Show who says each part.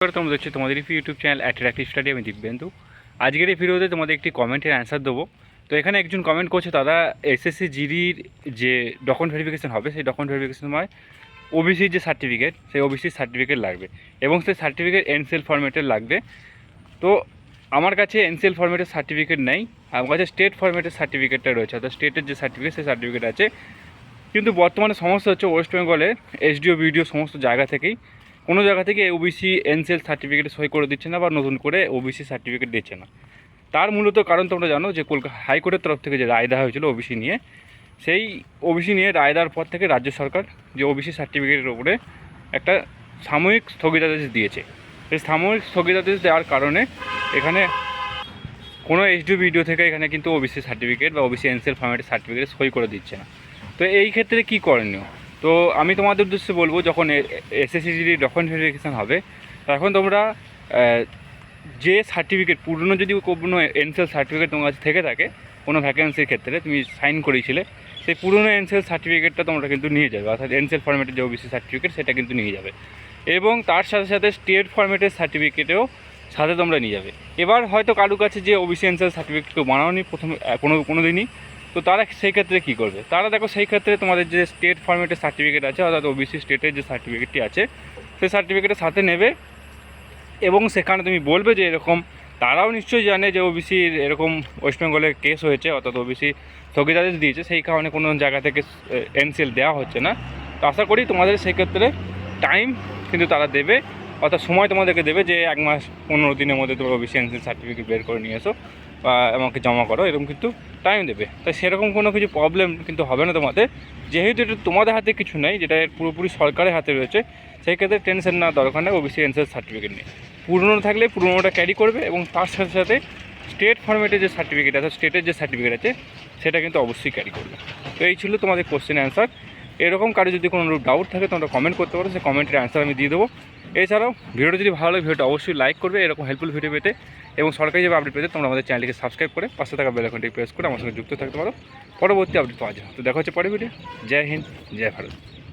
Speaker 1: তোমরা দেখছ তোমাদের ইউটিউব চ্যানেল অ্যাট্রাক্টিভ স্টাডি আমি দিব্যেন্দু। আজকের এই ভিডিওতে তোমাদের একটি কমেন্টের অ্যান্সার দেবো। তো এখানে একজন কমেন্ট করছে দাদা এসএসসি জিডির যে ডকুমেন্ট ভেরিফিকেশন হবে, সেই ডকুমেন্ট ভেরিফিকেশন সময় ওবিসির যে সার্টিফিকেট সেই ওবিসির সার্টিফিকেট লাগবে এবং সেই সার্টিফিকেট এনসেল ফরম্যাটের লাগবে। তো আমার কাছে এনসেল ফরম্যাটের সার্টিফিকেট নেই, আমার কাছে স্টেট ফরম্যাটের সার্টিফিকেটটা রয়েছে, অর্থাৎ স্টেটের যে সার্টিফিকেট সেই সার্টিফিকেট আছে। কিন্তু বর্তমানে সমস্যা হচ্ছে ওয়েস্ট বেঙ্গলে এসডিও বিডিও সমস্ত জায়গা থেকেই। কোনো জায়গা থেকে ওবিসি এনসেল সার্টিফিকেট সই করে দিচ্ছে না বা নতুন করে ওবিসি সার্টিফিকেট দিচ্ছে না। তার মূলত কারণ তোমরা জানো যে কলকাতা হাইকোর্টের তরফ থেকে যে রায় দেওয়া হয়েছিল ওবিসি নিয়ে, সেই ওবিসি নিয়ে রায় দেওয়ার পর থেকে রাজ্য সরকার যে ওবিসি সার্টিফিকেটের উপরে একটা সাময়িক স্থগিতাদেশ দিয়েছে। সেই সাময়িক স্থগিতাদেশ দেওয়ার কারণে এখানে কোনো এইচডিও ভিডিও থেকে এখানে কিন্তু ওবিসি সার্টিফিকেট বা ওবিসি এনসেল ফর্মেটের সার্টিফিকেট সই করে দিচ্ছে না। তো এই ক্ষেত্রে কী করণীয়? তো আমি তোমাদের উদ্দেশ্যে বলব, যখন এসএসসিজির ডকুমেন্ট ভেরিফিকেশান হবে, তখন তোমরা যে সার্টিফিকেট পুরনো যদি কোনো এনসেল সার্টিফিকেট তোমার কাছে থেকে থাকে, কোনো ভ্যাকেন্সির ক্ষেত্রে, তুমি সাইন করেছিলে, সেই পুরনো এনসেল সার্টিফিকেটটা তোমরা কিন্তু নিয়ে যাবে, অর্থাৎ এনসেল ফর্মেটের যে ওবিসি সার্টিফিকেট সেটা কিন্তু নিয়ে যাবে। এবং তার সাথে সাথে স্টেট ফর্মেটের সার্টিফিকেটেও সাথে তোমরা নিয়ে যাবে। এবার হয়তো কারও কাছে যে ওবিসি এনসেল সার্টিফিকেট কেউ বানাওনি প্রথমে কোনো কোনো দিনই তো তারা সেই ক্ষেত্রে কী করবে? তারা দেখো সেই ক্ষেত্রে তোমাদের যে স্টেট ফর্মেটের সার্টিফিকেট আছে, অর্থাৎ ওবিসি স্টেটের যে সার্টিফিকেটটি আছে, সেই সার্টিফিকেটের সাথে নেবে এবং সেখানে তুমি বলবে যে এরকম, তারাও নিশ্চয়ই জানে যে ওবিসির এরকম ওয়েস্ট বেঙ্গলের কেস হয়েছে, অর্থাৎ ওবিসি স্থগিতাদেশ দিয়েছে, সেই কারণে কোনো জায়গা থেকে এনসেল দেওয়া হচ্ছে না। তো আশা করি তোমাদের সেক্ষেত্রে টাইম কিন্তু তারা দেবে, অর্থাৎ সময় তোমাদেরকে দেবে যে এক মাস পনেরো দিনের মধ্যে তোমার ওবিসি এনসেল সার্টিফিকেট বের করে নিয়ে এসো, বা আমাকে জমা করো, এরকম কিন্তু টাইম দেবে। তাই সেরকম কোনো কিছু প্রবলেম কিন্তু হবে না তোমাদের। যেহেতু এটা তোমাদের হাতে কিছু নেই, যেটা পুরোপুরি সরকারের হাতে রয়েছে সেই ক্ষেত্রে টেনশন না দরকার নেই ওবিসি এনসেল সার্টিফিকেট নিয়ে। পুরনো থাকলে পুরনোটা ক্যারি করবে এবং তার সাথে সাথে স্টেট ফর্মেটের যে সার্টিফিকেট আছে স্টেটের যে সার্টিফিকেট আছে, সেটা কিন্তু অবশ্যই ক্যারি করবে। তো এই ছিল তোমাদের কোশ্চেন অ্যান্সার এরকম কারও যদি কোনো ডাউট থাকে, তোমরা কমেন্ট করতে পারো, সেই কমেন্টের অ্যান্সার আমি দিয়ে দেবো। এছাড়াও ভিডিওটা যদি ভালো লাগে, ভিডিওটা অবশ্যই লাইক করবে, এরকম হেল্পফুল ভিডিও পেতে। এবং সরকারি যেভাবে আপডেট পেতে, তোমরা আমাদের চ্যানেলটিকে সাবস্ক্রাইব করে পাশে থাকা বেল আইকনটি প্রেস করে আমার সঙ্গে যুক্ত থাকতে পারো। পরবর্তী আপডেট পাওয়া যায় তো দেখা হচ্ছে পরে ভিডিও জয় হিন্দ, জয় ভারত।